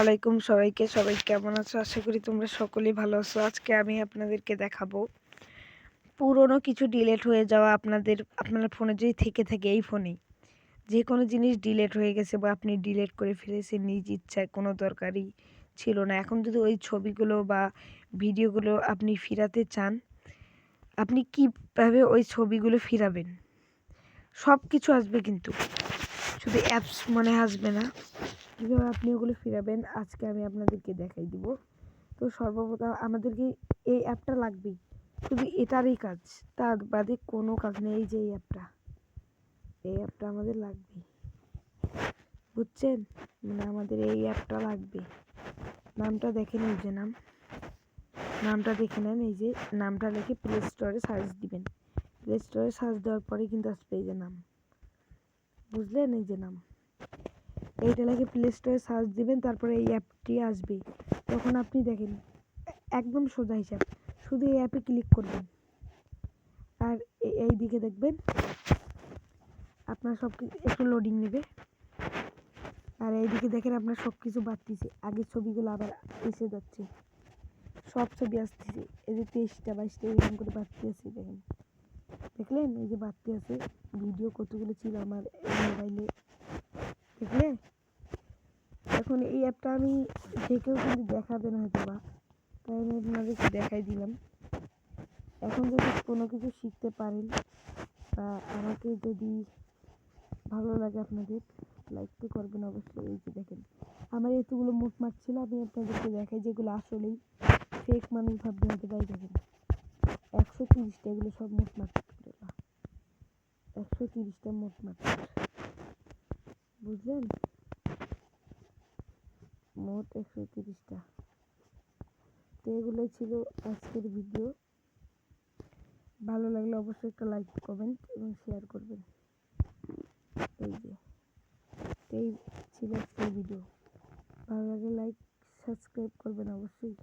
আলাইকুম সবাইকে। সবাই কেমন আছো? আশা করি তোমরা সকলেই ভালো আছো। আজকে আমি আপনাদেরকে দেখাবো পুরনো কিছু ডিলেট হয়ে যাওয়া আপনাদের, আপনার ফোনে যদি থেকে থাকে এই ফোনেই যে কোনো জিনিস ডিলেট হয়ে গেছে বা আপনি ডিলেট করে ফেলেছেন নিজ ইচ্ছায়, কোনো দরকারই ছিল না। এখন যদি ওই ছবিগুলো বা ভিডিওগুলো আপনি ফিরাতে চান, আপনি কীভাবে ওই ছবিগুলো ফিরাবেন? সব কিছু আসবে কিন্তু। শুধু অ্যাপস মনে আসবে না। কীভাবে আপনি ওগুলো ফিরাবেন, আজকে আমি আপনাদেরকে দেখাই দিব। তো সর্বপ্রথম আমাদেরকে এই অ্যাপটা লাগবেই। শুধু এটারই কাজ, তার বাদে কোনো কাজ নেই এই যে এই অ্যাপটা। এই অ্যাপটা আমাদের লাগবে বুঝছেন? মানে আমাদের এই অ্যাপটা লাগবে নামটা দেখে এই যে নাম। নামটা দেখে নেন এই যে, নামটা লিখে প্লে স্টোরে সার্চ দিবেন। প্লে স্টোরে সার্চ দেওয়ার পরে কিন্তু আসবে এই যে নাম। বুঝলেন এই যে নাম? এইটা লাগে প্লে স্টোরে সার্চ দিবেন, তারপরে এই অ্যাপটি আসবে। তখন আপনি দেখেন, একদম সোজা হিসাব, শুধু এই অ্যাপে ক্লিক করবেন। আর এই দিকে দেখবেন, আপনার সব কিছু একটু লোডিং নেবে। আর এইদিকে দেখেন আপনার সব কিছু বাড়তিছে, আগের ছবিগুলো আবার এসে যাচ্ছে। সব ছবি আসতেছে, এই যে তেইশটা, বাইশটা এরকম করে বাড়তি আছে, দেখেন। দেখলেন? এই যে বাড়তি আছে ভিডিও কতগুলো ছিল আমার মোবাইলে দেখলে এখন এই অ্যাপটা আমি যে কেউ কিন্তু দেখাবে না হয়তো বা। তাই আমি আপনাদেরকে দেখাই দিলাম। এখন যদি কোনো কিছু শিখতে পারেন, বা আমাকে যদি ভালো লাগে আপনাদের লাইক তো করবেন অবশ্যই। এই যে দেখেন, আমার এতগুলো মুখ ছিল আমি আপনাদেরকে দেখাই যেগুলো আসলেই ফেক মানুষ ভাববে হতে পারি দেখেন। একশো তিরিশটা এগুলো সব মুখ মাঠ একশো তিরিশটা মুখ মাঠ বুঝলেন? মোট একশো তিরিশটা। তো এগুলোই ছিল আজকের ভিডিও। ভালো লাগলে অবশ্যই একটা লাইক, কমেন্ট এবং শেয়ার করবেন। এই যে, এই ছিল আজকের ভিডিও। ভালো লাগলে লাইক, সাবস্ক্রাইব করবেন অবশ্যই।